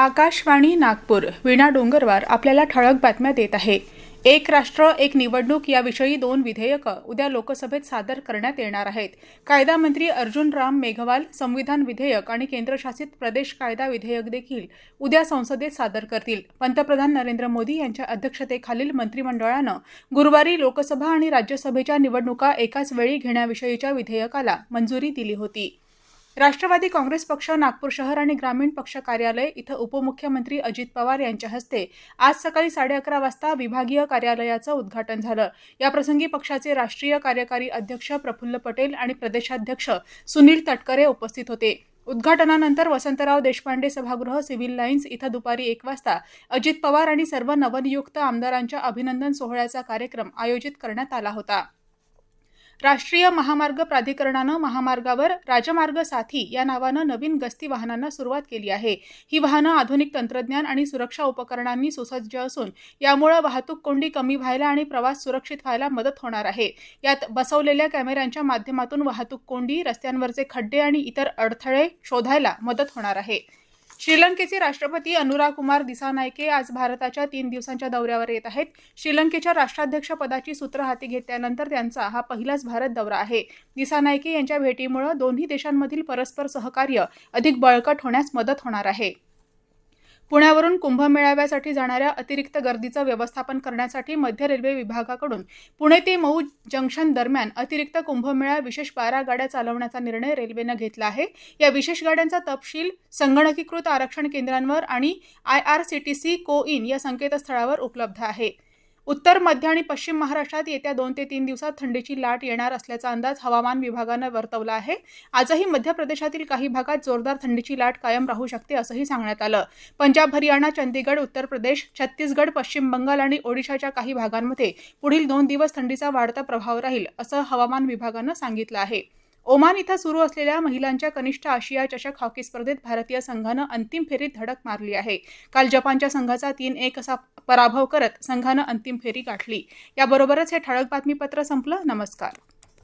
आकाशवाणी नागपूर वीणा डोंगरवार आपल्याला ठळक बातम्या देत आहे. एक राष्ट्र एक निवडणूक याविषयी दोन विधेयकं उद्या लोकसभेत सादर करण्यात येणार आहेत. कायदा मंत्री अर्जुन राम मेघवाल संविधान विधेयक आणि केंद्रशासित प्रदेश कायदा विधेयक देखील उद्या संसदेत सादर करतील. पंतप्रधान नरेंद्र मोदी यांच्या अध्यक्षतेखालील मंत्रिमंडळानं गुरुवारी लोकसभा आणि राज्यसभेच्या निवडणुका एकाच वेळी घेण्याविषयीच्या विधेयकाला मंजुरी दिली होती. राष्ट्रवादी काँग्रेस पक्ष नागपूर शहर आणि ग्रामीण पक्ष कार्यालय इथं उपमुख्यमंत्री अजित पवार यांच्या हस्ते आज सकाळी साडे अकरा वाजता विभागीय कार्यालयाचं उद्घाटन झालं. याप्रसंगी पक्षाचे राष्ट्रीय कार्यकारी अध्यक्ष प्रफुल्ल पटेल आणि प्रदेशाध्यक्ष सुनील तटकरे उपस्थित होते. उद्घाटनानंतर वसंतराव देशपांडे सभागृह सिव्हिल लाईन्स इथं दुपारी एक वाजता अजित पवार आणि सर्व नवनियुक्त आमदारांच्या अभिनंदन सोहळ्याचा कार्यक्रम आयोजित करण्यात आला होता. राष्ट्रीय महामार्ग प्राधिकरणानं महामार्गावर राजमार्ग साथी या नावानं नवीन गस्ती वाहनांना सुरुवात केली आहे. ही वाहनं आधुनिक तंत्रज्ञान आणि सुरक्षा उपकरणांनी सुसज्ज असून यामुळे वाहतूक कोंडी कमी व्हायला आणि प्रवास सुरक्षित व्हायला मदत होणार आहे. यात बसवलेल्या कॅमेऱ्यांच्या माध्यमातून वाहतूक कोंडी रस्त्यांवरचे खड्डे आणि इतर अडथळे शोधायला मदत होणार आहे. श्रीलंकेचे राष्ट्रपती अनुराग कुमार दिसानायके आज भारताच्या तीन दिवसांच्या दौऱ्यावर येत आहेत. श्रीलंकेच्या राष्ट्राध्यक्षपदाची सूत्र हाती घेतल्यानंतर त्यांचा हा पहिलाच भारत दौरा आहे. दिसानायके यांच्या भेटीमुळे दोन्ही देशांमधील परस्पर सहकार्य अधिक बळकट होण्यास मदत होणार आहे. पुण्यावरून कुंभमेळाव्यासाठी जाणाऱ्या अतिरिक्त गर्दीचं व्यवस्थापन करण्यासाठी मध्य रेल्वे विभागाकडून पुणे ते मऊ जंक्शन दरम्यान अतिरिक्त कुंभमेळा विशेष बारा गाड्या चालवण्याचा निर्णय रेल्वेनं घेतला आहे. या विशेष गाड्यांचा तपशील संगणकीकृत आरक्षण केंद्रांवर आणि I R C T C co in या संकेतस्थळावर उपलब्ध आहे. उत्तर मध्य आणि पश्चिम महाराष्ट्रात येत्या दोन ते तीन दिवसात थंडीची लाट येणार असल्याचा अंदाज हवामान विभागानं वर्तवला आहे. आजही मध्य प्रदेशातील काही भागात जोरदार थंडीची लाट कायम राहू शकते असंही सांगण्यात आलं. पंजाब हरियाणा चंदीगड उत्तर प्रदेश छत्तीसगड पश्चिम बंगाल आणि ओडिशाच्या काही भागांमध्ये पुढील दोन दिवस थंडीचा वाढता प्रभाव राहील असं हवामान विभागानं सांगितलं आहे. ओमान इथं सुरू असलेल्या महिलांच्या कनिष्ठ आशिया चषक हॉकी स्पर्धेत भारतीय संघानं अंतिम फेरीत धडक मारली आहे. काल जपानच्या संघाचा तीन एक असा पराभव करत संघानं अंतिम फेरी गाठली. याबरोबरच हे ठळक बातमीपत्र संपलं. नमस्कार.